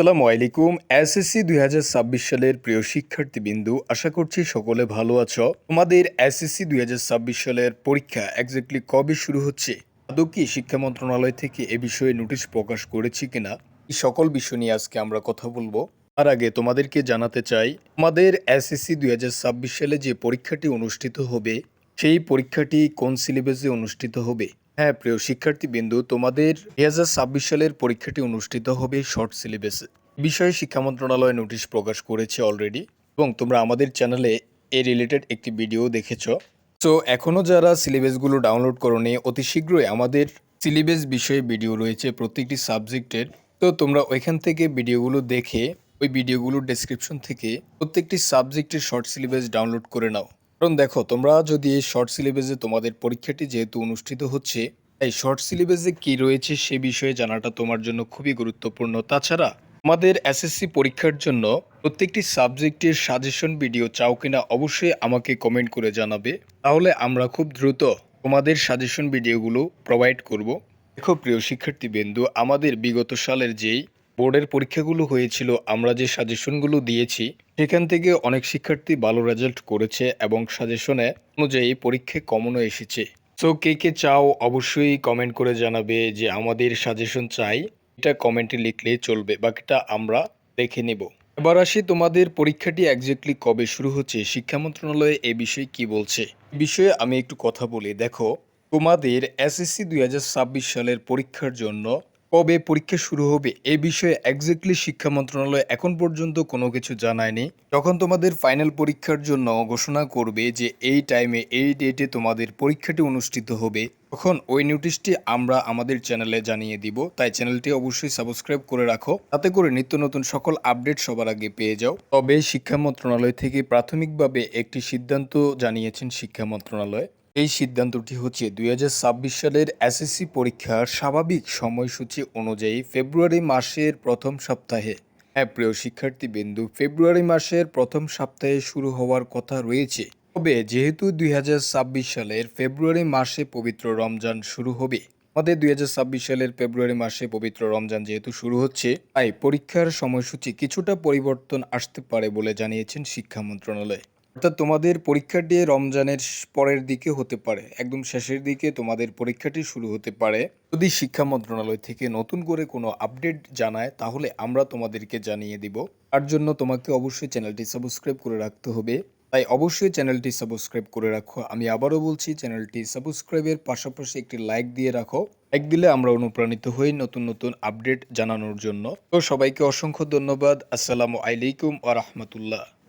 আসসালামু আলাইকুম। এসএসসি দুই হাজার ছাব্বিশ সালের প্রিয় শিক্ষার্থীবৃন্দু, আশা করছি সকলে ভালো আছো। তোমাদের এসএসসি দুই হাজার ছাব্বিশ সালের পরীক্ষা এক্স্যাক্টলি কবে শুরু হচ্ছে? আদৌ কি শিক্ষা মন্ত্রণালয় থেকে এ বিষয়ে নোটিশ প্রকাশ করেছে কিনা? এই সকল বিষয় নিয়ে আজকে আমরা কথা বলব। তার আগে তোমাদেরকে জানাতে চাই আমাদের এসএসসি দুই হাজার ছাব্বিশ সালে যে পরীক্ষাটি অনুষ্ঠিত হবে, সেই পরীক্ষাটি কোন সিলেবাসে অনুষ্ঠিত হবে? হ্যাঁ প্রিয় শিক্ষার্থীবৃন্দু, তোমাদের দুই হাজার ছাব্বিশ সালের পরীক্ষাটি অনুষ্ঠিত হবে শর্ট সিলেবাসে। বিষয়ে শিক্ষা মন্ত্রণালয় নোটিশ প্রকাশ করেছে অলরেডি এবং তোমরা আমাদের চ্যানেলে এ রিলেটেড একটি ভিডিও দেখেছ। তো এখনও যারা সিলেবাসগুলো ডাউনলোড করনি, অতি শীঘ্রই আমাদের সিলেবাস বিষয়ে ভিডিও রয়েছে প্রত্যেকটি সাবজেক্টের। তো তোমরা ওইখান থেকে ভিডিওগুলো দেখে, ওই ভিডিওগুলোর ডেসক্রিপশন থেকে প্রত্যেকটি সাবজেক্টের শর্ট সিলেবাস ডাউনলোড করে নাও। কারণ দেখো, তোমরা যদি এই শর্ট সিলেবাসে তোমাদের পরীক্ষাটি যেহেতু অনুষ্ঠিত হচ্ছে, এই শর্ট সিলেবাসে কি রয়েছে সে বিষয়ে জানাটা তোমার জন্য খুবই গুরুত্বপূর্ণ। তাছাড়া আমাদের এসএসসি পরীক্ষার জন্য প্রত্যেকটি সাবজেক্টের সাজেশন ভিডিও চাও কিনা অবশ্যই আমাকে কমেন্ট করে জানাবে। তাহলে আমরা খুব দ্রুত তোমাদের সাজেশন ভিডিওগুলো প্রোভাইড করব। দেখো, প্রিয় শিক্ষার্থী শিক্ষার্থীবৃন্দু, আমাদের বিগত সালের যেই বোর্ডের পরীক্ষাগুলো হয়েছিল, আমরা যে সাজেশনগুলো দিয়েছি, সেখান থেকে অনেক শিক্ষার্থী ভালো রেজাল্ট করেছে এবং সাজেশনে অনুযায়ী পরীক্ষায় কমনও এসেছে। সো কে কে চাও অবশ্যই কমেন্ট করে জানাবে যে আমাদের সাজেশন চাই, এটা কমেন্টে লিখলেই চলবে, বাকিটা আমরা দেখে নেব। এবার আসি তোমাদের পরীক্ষাটি একজাক্টলি কবে শুরু হচ্ছে, শিক্ষা মন্ত্রণালয় এ বিষয়ে কি বলছে? বিষয়ে আমি একটু কথা বলি, দেখো, তোমাদের এসএসসি দুই হাজার ছাব্বিশ সালের পরীক্ষার জন্য কবে পরীক্ষা শুরু হবে এ বিষয়ে একজাক্টলি শিক্ষা মন্ত্রণালয় এখন পর্যন্ত কোনো কিছু জানায়নি। যখন তোমাদের ফাইনাল পরীক্ষার জন্য ঘোষণা করবে যে এই টাইমে এই ডেটে তোমাদের পরীক্ষাটি অনুষ্ঠিত হবে, তখন ওই নোটিশটি আমরা আমাদের চ্যানেলে জানিয়ে দিব। তাই চ্যানেলটি অবশ্যই সাবস্ক্রাইব করে রাখো। তাতে করে নিত্য নতুন সকল আপডেট সবার আগে পেয়ে যাও। তবে শিক্ষা মন্ত্রণালয় থেকে প্রাথমিকভাবে একটি সিদ্ধান্ত জানিয়েছেন শিক্ষা মন্ত্রণালয়। এই সিদ্ধান্তটি হচ্ছে দুই হাজার ছাব্বিশ সালের এসএসসি পরীক্ষার স্বাভাবিক সময়সূচি অনুযায়ী ফেব্রুয়ারি মাসের প্রথম সপ্তাহে। হ্যাঁ প্রিয় শিক্ষার্থীবৃন্দু, ফেব্রুয়ারি মাসের প্রথম সপ্তাহে শুরু হওয়ার কথা রয়েছে। তবে যেহেতু দুই হাজার ছাব্বিশ সালের ফেব্রুয়ারি মাসে পবিত্র রমজান শুরু হবে, আমাদের দুই হাজার ছাব্বিশ সালের ফেব্রুয়ারি মাসে পবিত্র রমজান যেহেতু শুরু হচ্ছে, তাই পরীক্ষার সময়সূচি কিছুটা পরিবর্তন আসতে পারে বলে জানিয়েছেন শিক্ষা মন্ত্রণালয়। অর্থাৎ তোমাদের পরীক্ষাটি রমজানের পরের দিকে হতে পারে। একদম শেষের দিকে তোমাদের পরীক্ষাটি শুরু হতে পারে। যদি শিক্ষা মন্ত্রণালয় থেকে নতুন করে কোনো আপডেট জানায়, তাহলে আমরা তোমাদেরকে জানিয়ে দিব। তার জন্য তোমাকে অবশ্যই চ্যানেলটি সাবস্ক্রাইব করে রাখতে হবে। তাই অবশ্যই চ্যানেলটি সাবস্ক্রাইব করে রাখো। আমি আবারও বলছি, চ্যানেলটি সাবস্ক্রাইবের পাশাপাশি একটি লাইক দিয়ে রাখো। লাইক দিলে আমরা অনুপ্রাণিত হই নতুন নতুন আপডেট জানানোর জন্য। তো সবাইকে অসংখ্য ধন্যবাদ। আসসালামু আলাইকুম আ রহমতুল্লাহ।